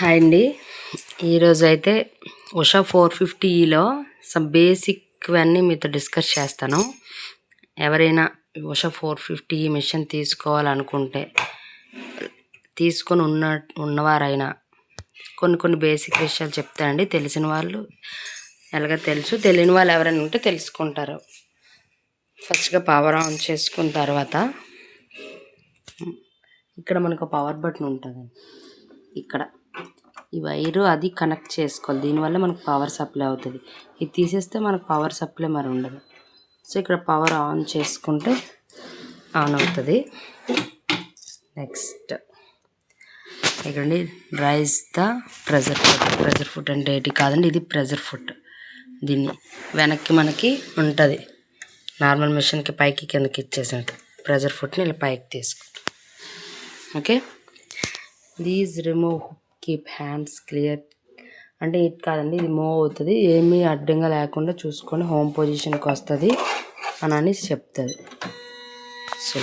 Hi అండి. ఈరోజు అయితే ఉషా ఫోర్ ఫిఫ్టీలో సమ్ బేసిక్ అన్నీ మీతో డిస్కస్ చేస్తాను. ఎవరైనా ఉషా ఫోర్ ఫిఫ్టీ మిషన్ తీసుకోవాలనుకుంటే తీసుకొని ఉన్న ఉన్నవారైనా కొన్ని కొన్ని బేసిక్ విషయాలు చెప్తానండి తెలిసిన వాళ్ళు ఎలాగ తెలుసు తెలియని వాళ్ళు ఎవరైనా ఉంటే తెలుసుకుంటారు. ఫస్ట్గా పవర్ ఆన్ చేసుకున్న తర్వాత ఇక్కడ మనకు పవర్ బటన్ ఉంటుంది. ఇక్కడ. ఈ వైరు అది కనెక్ట్ చేసుకోవాలి. దీనివల్ల మనకు పవర్ సప్లై అవుతుంది. ఇది తీసేస్తే మనకు పవర్ సప్లై మరి ఉండదు. సో ఇక్కడ పవర్ ఆన్ చేసుకుంటే ఆన్ అవుతుంది. Next ఇక్కడండి raise the presser foot presser foot అంటే ఏంటి? కాదండి ఇది ప్రెజర్ ఫుడ్ దీన్ని వెనక్కి మనకి ఉంటుంది. నార్మల్ మిషన్కి పైకి కిందకి ఇచ్చేసినట్టు. ప్రెజర్ ఫుడ్ని ఇలా పైకి తీసుకుంటాం. Okay these remove keep hands clear అంటే ఇది కాదండి ఇది మూవ్ అవుతుంది. ఏమీ అడ్డంగా లేకుండా చూసుకొని హోమ్ పొజిషన్కి వస్తుంది అని అని చెప్తుంది. So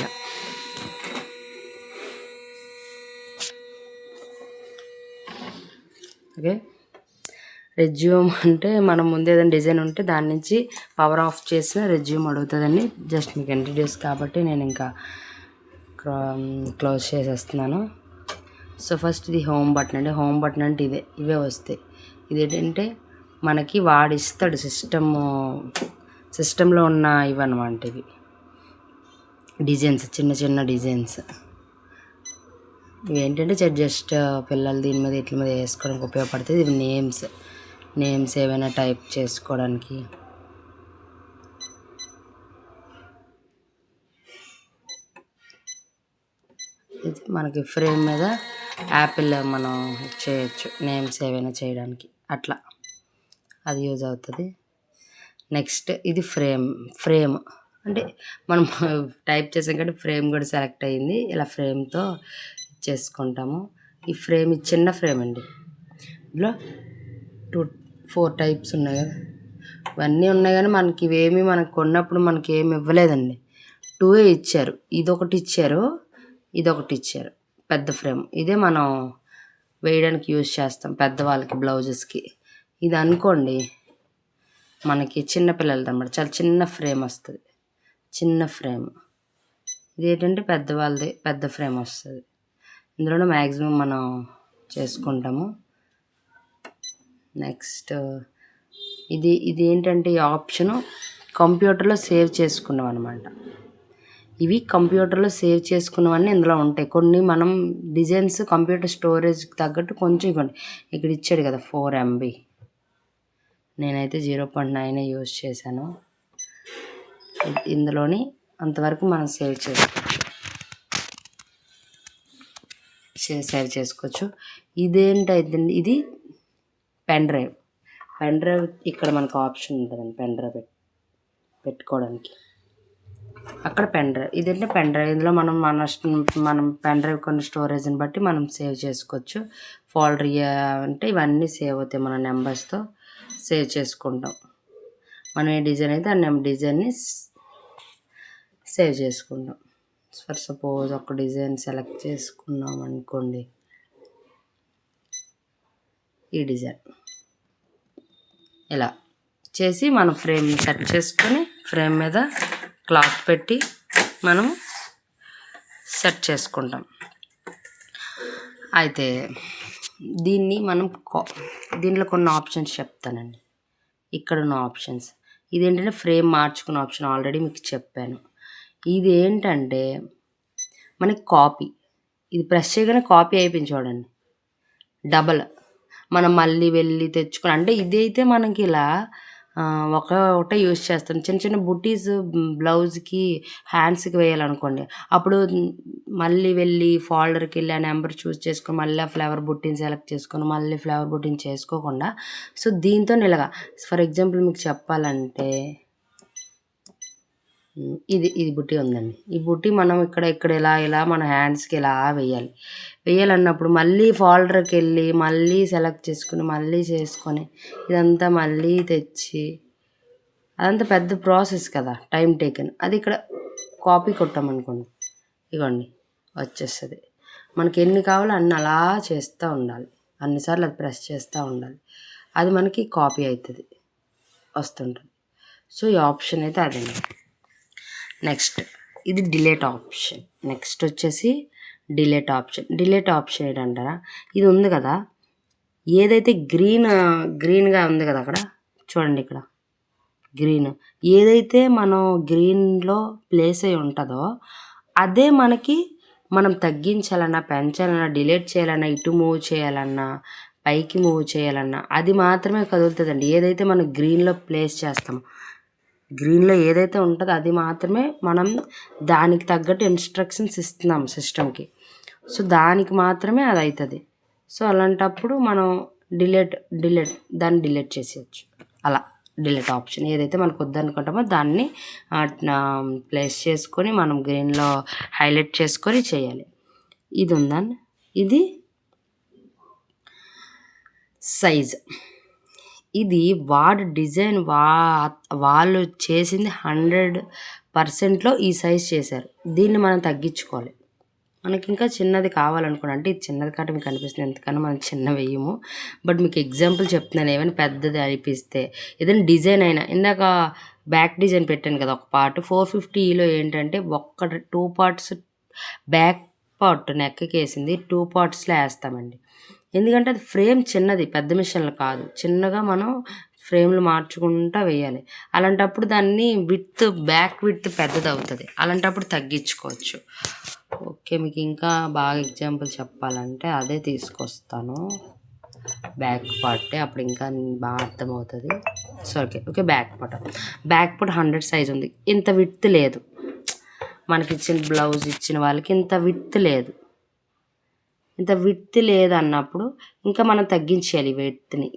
okay. రెజ్యూమ్ అంటే మనం ముందు ఏదైనా డిజైన్ ఉంటే దాని నుంచి పవర్ ఆఫ్ చేసిన రెజ్యూమ్ అడుగుతుందండి. జస్ట్ మీకు ఇంట్రడ్యూస్ కాబట్టి నేను ఇంకా క్లోజ్ చేసేస్తున్నాను. సో ఫస్ట్ ఇది హోమ్ బటన్ అండి హోమ్ బటన్ అంటే ఇదే ఇవే వస్తాయి. ఇది ఏంటంటే మనకి వాడిస్తాడు సిస్టమ్ సిస్టంలో ఉన్న ఇవన్నమాట ఇవి. డిజైన్స్ చిన్న చిన్న డిజైన్స్. ఇవేంటంటే జస్ట్ పిల్లలు దీని మీద ఇట్ల మీద వేసుకోవడానికి ఉపయోగపడుతుంది ఇవి నేమ్స్ నేమ్స్ ఏవైనా టైప్ చేసుకోవడానికి. ఇది మనకి ఫ్రేమ్ మీద యాపిల్ మనం చేయొచ్చు నేమ్స్ ఏవైనా చేయడానికి. అట్లా. అది యూజ్ అవుతుంది. నెక్స్ట్ ఇది ఫ్రేమ్ ఫ్రేమ్. అంటే మనం టైప్ చేసాం కాబట్టి ఫ్రేమ్ కూడా సెలెక్ట్ అయ్యింది. ఇలా ఫ్రేమ్తో చేసుకుంటాము. ఈ ఫ్రేమ్ ఇది చిన్న ఫ్రేమ్ అండి. ఇందులో టూ ఫోర్ టైప్స్ ఉన్నాయి కదా. ఇవన్నీ ఉన్నాయి కానీ మనకి ఇవేమి మనకు కొన్నప్పుడు మనకి ఏమి ఇవ్వలేదండి. టూ ఇచ్చారు. ఇదొకటి ఇచ్చారు. ఇదొకటి ఇచ్చారు. పెద్ద ఫ్రేమ్. ఇదే మనం వేయడానికి యూజ్ చేస్తాం పెద్దవాళ్ళకి బ్లౌజెస్కి. ఇది అనుకోండి మనకి చిన్నపిల్లలది అనమాట చాలా చిన్న ఫ్రేమ్ వస్తుంది. చిన్న ఫ్రేమ్. ఇది ఏంటంటే పెద్దవాళ్ళది పెద్ద ఫ్రేమ్ వస్తుంది. ఇందులోనే మ్యాక్సిమం మనం చేసుకుంటాము. నెక్స్ట్ ఇది ఇది ఏంటంటే ఈ ఆప్షను కంప్యూటర్లో సేవ్ చేసుకున్నాం అనమాట ఇవి కంప్యూటర్లో సేవ్ చేసుకున్నవన్నీ ఇందులో ఉంటాయి. కొన్ని మనం డిజైన్స్ కంప్యూటర్ స్టోరేజ్కి తగ్గట్టు కొంచెం ఇవ్వండి. ఇక్కడ ఇచ్చాడు కదా ఫోర్ ఎంబీ నేనైతే జీరో పాయింట్ నైన్ యూజ్ చేశాను. ఇందులోని అంతవరకు మనం సేవ్ చేసుకోవచ్చు సేవ్ చేసుకోవచ్చు. ఇదేంటైతే ఇది పెన్ డ్రైవ్. పెన్ డ్రైవ్ ఇక్కడ మనకు ఆప్షన్ ఉంటుందండి పెన్ డ్రైవ్ పెట్టుకోవడానికి. అక్కడ పెన్ డ్రైవ్ ఇదంటే పెన్ డ్రైవ్. ఇందులో మనం మన మనం పెన్ డ్రైవ్ కొన్ని స్టోరేజ్ని బట్టి మనం సేవ్ చేసుకోవచ్చు. ఫోల్డర్ అంటే ఇవన్నీ సేవ్ అవుతాయి మన నెంబర్స్తో సేవ్ చేసుకుంటాం. మనం ఏ డిజైన్ అయితే ఆ నెంబర్ డిజైన్ని సేవ్ చేసుకుంటాం. ఫర్ సపోజ్ ఒక డిజైన్ సెలెక్ట్ చేసుకున్నాం అనుకోండి. ఈ డిజైన్. ఇలా చేసి మనం ఫ్రేమ్ సెట్ చేసుకొని ఫ్రేమ్ మీద క్లాత్ పెట్టి మనం సెట్ చేసుకుంటాం. అయితే దీన్ని మనం దీంట్లో కొన్ని ఆప్షన్స్ చెప్తానండి. ఇక్కడ ఉన్న ఆప్షన్స్. ఇదేంటంటే ఫ్రేమ్ మార్చుకున్న ఆప్షన్ ఆల్రెడీ మీకు చెప్పాను. ఇది ఏంటంటే మనకి కాపీ. ఇది ప్రెస్ చేయగానే కాపీ అయిపోయింది చూడండి. డబల్. మనం మళ్ళీ వెళ్ళి తెచ్చుకుని అంటే ఇదైతే మనకి ఇలా ఒక ఒకటే యూస్ చేస్తాం చిన్న చిన్న బుటీస్ బ్లౌజ్కి హ్యాండ్స్కి వేయాలనుకోండి. అప్పుడు మళ్ళీ వెళ్ళి ఫోల్డర్కి వెళ్ళి ఆ నెంబర్ చూస్ చేసుకొని మళ్ళీ ఆ ఫ్లవర్ బుట్టిని సెలెక్ట్ చేసుకొని మళ్ళీ ఫ్లవర్ బుట్టిని చేసుకోకుండా సో దీంతో ఇలాగా. ఫర్ ఎగ్జాంపుల్ మీకు చెప్పాలంటే ఇది ఇది బుట్టి ఉందండి. ఈ బుట్టి మనం ఇక్కడ ఇక్కడ ఇలా ఇలా మన హ్యాండ్స్కి ఇలా వేయాలి? వేయాలన్నప్పుడు మళ్ళీ ఫోల్డర్కి వెళ్ళి మళ్ళీ సెలెక్ట్ చేసుకుని మళ్ళీ చేసుకొని ఇదంతా మళ్ళీ తెచ్చి అదంతా పెద్ద ప్రాసెస్ కదా టైం టేకెన్ అది ఇక్కడ కాపీ కొట్టామనుకోండి. ఇగోండి వచ్చేస్తుంది. మనకి ఎన్ని కావాలో అన్ని అలా చేస్తూ ఉండాలి. అన్నిసార్లు అది ప్రెస్ చేస్తూ ఉండాలి. అది మనకి కాపీ అవుతుంది వస్తుంటుంది. సో ఈ ఆప్షన్ అయితే అదండి. నెక్స్ట్. ఇది డిలేట్ ఆప్షన్. నెక్స్ట్ వచ్చేసి డిలేట్ ఆప్షన్. డిలేట్ ఆప్షన్ ఏంటంటారా? ఇది ఉంది కదా. ఏదైతే గ్రీన్ గ్రీన్గా ఉంది కదా అక్కడ? చూడండి ఇక్కడ. గ్రీన్. ఏదైతే మనం గ్రీన్లో ప్లేస్ అయి ఉంటుందో అదే మనకి మనం తగ్గించాలన్నా పెంచాలన్నా డిలీట్ చేయాలన్నా ఇటు మూవ్ చేయాలన్నా పైకి మూవ్ చేయాలన్నా అది మాత్రమే కదులుతుందండి. ఏదైతే మనం గ్రీన్లో ప్లేస్ చేస్తామో. గ్రీన్లో ఏదైతే ఉంటుందో అది మాత్రమే మనం దానికి తగ్గట్టు ఇన్స్ట్రక్షన్స్ ఇస్తున్నాం సిస్టమ్కి సో దానికి మాత్రమే అది అవుతుంది సో అలాంటప్పుడు మనం డిలీట్ డిలీట్ దాన్ని డిలీట్ చేసేయచ్చు. అలా డిలీట్ ఆప్షన్ ఏదైతే మనకు వద్దనుకుంటామో దాన్ని ప్లేస్ చేసుకొని మనం గ్రీన్లో హైలైట్ చేసుకొని చేయాలి. ఇది ఉందండి ఇది సైజ్ ఇది వాడు డిజైన్ వా వాళ్ళు చేసింది హండ్రెడ్ పర్సెంట్లో ఈ సైజ్ చేశారు. దీన్ని మనం తగ్గించుకోవాలి. మనకి ఇంకా చిన్నది కావాలనుకోండి అంటే ఇది చిన్నది కాబట్టి మీకు అనిపిస్తుంది ఎందుకన్నా మనం చిన్న వేయము. బట్ మీకు ఎగ్జాంపుల్ చెప్తున్నాను ఏమైనా పెద్దది అనిపిస్తే ఏదైనా డిజైన్ అయినా ఇందాక బ్యాక్ డిజైన్ పెట్టాను కదా ఒక పార్ట్. ఫోర్ ఫిఫ్టీలో ఏంటంటే ఒక్క టూ పార్ట్స్ బ్యాక్ పార్ట్ నెక్కకి వేసింది టూ పార్ట్స్లో వేస్తామండి. ఎందుకంటే అది ఫ్రేమ్ చిన్నది పెద్ద మిషన్లు కాదు. చిన్నగా మనం ఫ్రేమ్లు మార్చుకుంటూ వేయాలి. అలాంటప్పుడు దాన్ని విత్ బ్యాక్ విత్ పెద్దది అవుతుంది అలాంటప్పుడు తగ్గించుకోవచ్చు. ఓకే మీకు ఇంకా బాగా ఎగ్జాంపుల్ చెప్పాలంటే అదే తీసుకొస్తాను. బ్యాక్ పార్ట్ అప్పుడు ఇంకా బాగా అర్థమవుతుంది. So okay okay back part. Back part hundred size ఉంది. ఇంత విత్ లేదు. మనకి ఇచ్చిన బ్లౌజ్ ఇచ్చిన వాళ్ళకి ఇంత విత్ లేదు. ఇంత విత్తి లేదన్నప్పుడు ఇంకా మనం తగ్గించేయాలి వెయిట్ని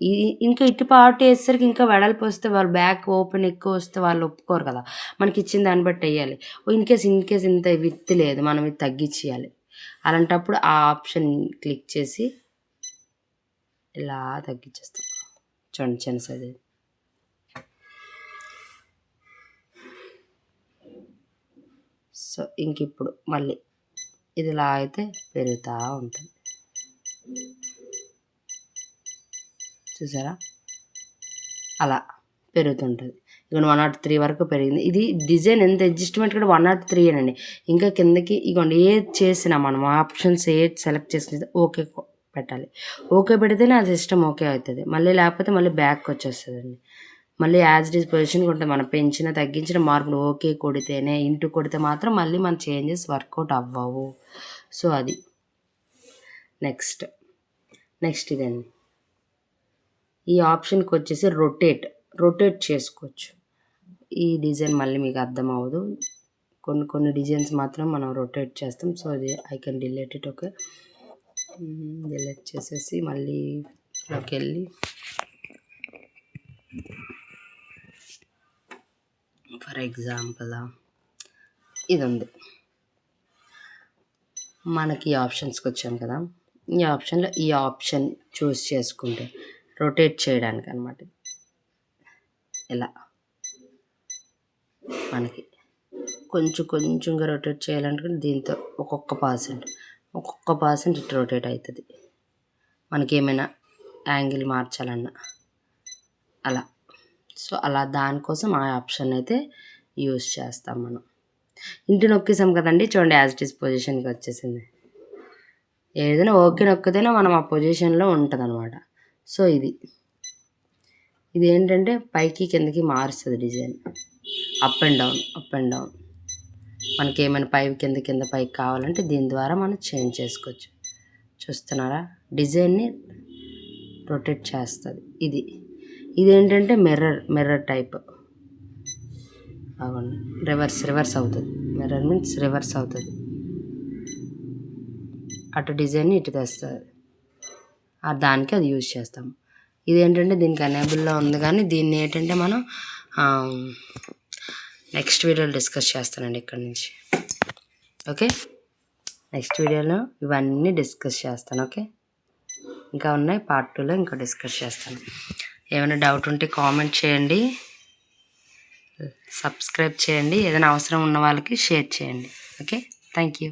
ఇంకా ఇటు పాటు వేసేసరికి ఇంకా వెడల్పు వస్తే వాళ్ళు బ్యాక్ ఓపెన్ ఎక్కువ వస్తే వాళ్ళు ఒప్పుకోరు కదా. మనకి ఇచ్చిన దాన్ని బట్టి వేయాలి. ఇన్ కేస్ ఇన్ కేస్ ఇంత విత్ లేదు మనం ఇది తగ్గించేయాలి. అలాంటప్పుడు ఆ ఆప్షన్ క్లిక్ చేసి ఇలా తగ్గించేస్తాం. చూడండి చిన్న సైజ్ సో ఇంక ఇప్పుడు మళ్ళీ ఇదిలా అయితే పెరుగుతూ ఉంటుంది. చూసారా? అలా పెరుగుతుంటుంది. ఇక వన్ నాట్ త్రీ వరకు పెరిగింది. ఇది డిజైన్ ఎంత అడ్జస్ట్మెంట్ కూడా వన్ నాట్ త్రీ అండి ఇంకా కిందకి ఇగోండి ఏది చేసినా మనం ఆప్షన్స్ ఏది సెలెక్ట్ చేసిన ఓకే పెట్టాలి. ఓకే పెడితేనే ఆ సిస్టమ్ ఓకే అవుతుంది. మళ్ళీ లేకపోతే మళ్ళీ బ్యాక్ వచ్చేస్తుందండి. మళ్ళీ యాజ్ ఇట్ ఈస్ పొజిషన్కి ఉంటుంది మనం పెంచిన తగ్గించిన మార్పులు ఓకే కొడితేనే ఇంటూ కొడితే మాత్రం మళ్ళీ మన చేంజెస్ వర్కౌట్ అవ్వవు. సో అది. నెక్స్ట్ నెక్స్ట్ ఇదండి. ఈ ఆప్షన్కి వచ్చేసి రొటేట్ రొటేట్ చేసుకోవచ్చు. ఈ డిజైన్ మళ్ళీ మీకు అర్థం అవ్వదు. కొన్ని కొన్ని డిజైన్స్ మాత్రం మనం రొటేట్ చేస్తాం. సో అది I can delete it okay delete చేసేసి మళ్ళీ లోకి వెళ్ళి. ఫర్ ఎగ్జాంపుల్ ఇది ఉంది మనకి ఆప్షన్స్కి వచ్చాం కదా. ఈ ఆప్షన్లో ఈ ఆప్షన్ చూస్ చేసుకుంటే రొటేట్ చేయడానికి అనమాట ఇలా మనకి కొంచెం కొంచెంగా రొటేట్ చేయాలనుకుంటే దీంతో ఒక్కొక్క పర్సెంట్ ఒక్కొక్క పర్సెంట్ ఇటు రొటేట్ అవుతుంది మనకి ఏమైనా యాంగిల్ మార్చాలన్నా అలా. సో అలా దానికోసం ఆ ఆప్షన్ అయితే యూస్ చేస్తాం మనం. ఇంటి నొక్కేసాం కదండి చూడండి యాజ్ ఇట్ ఈస్ పొజిషన్కి వచ్చేసింది. ఏదైనా ఓకే నొక్కితేనే మనం ఆ పొజిషన్లో ఉంటుంది అనమాట సో ఇది. ఇది ఏంటంటే పైకి కిందకి మారుస్తుంది design. Up and down up and down మనకి ఏమైనా పై కింద కింద పైకి కావాలంటే దీని ద్వారా మనం చేంజ్ చేసుకోవచ్చు. చూస్తున్నారా? డిజైన్ని రొటేట్ చేస్తుంది. ఇది. ఇదేంటంటే మిర్రర్ మిర్రర్ టైప్ అవును. రివర్స్ రివర్స్ అవుతుంది. మిర్రర్ మీన్స్ రివర్స్ అవుతుంది. అటు డిజైన్ ఇటు తెస్తుంది. దానికి అది యూజ్ చేస్తాం. ఇదేంటంటే దీనికి అనేబుల్లో ఉంది కానీ దీన్ని ఏంటంటే మనం నెక్స్ట్ వీడియోలో డిస్కస్ చేస్తానండి ఇక్కడ నుంచి. ఓకే? నెక్స్ట్ వీడియోలో ఇవన్నీ డిస్కస్ చేస్తాను. ఓకే? ఇంకా ఉన్నాయి. పార్ట్ టూలో ఇంకా డిస్కస్ చేస్తాను. ఏమైనా డౌట్ ఉంటే కామెంట్ చేయండి. సబ్స్క్రైబ్ చేయండి. ఏదైనా అవసరం ఉన్న వాళ్ళకి షేర్ చేయండి. Okay thank you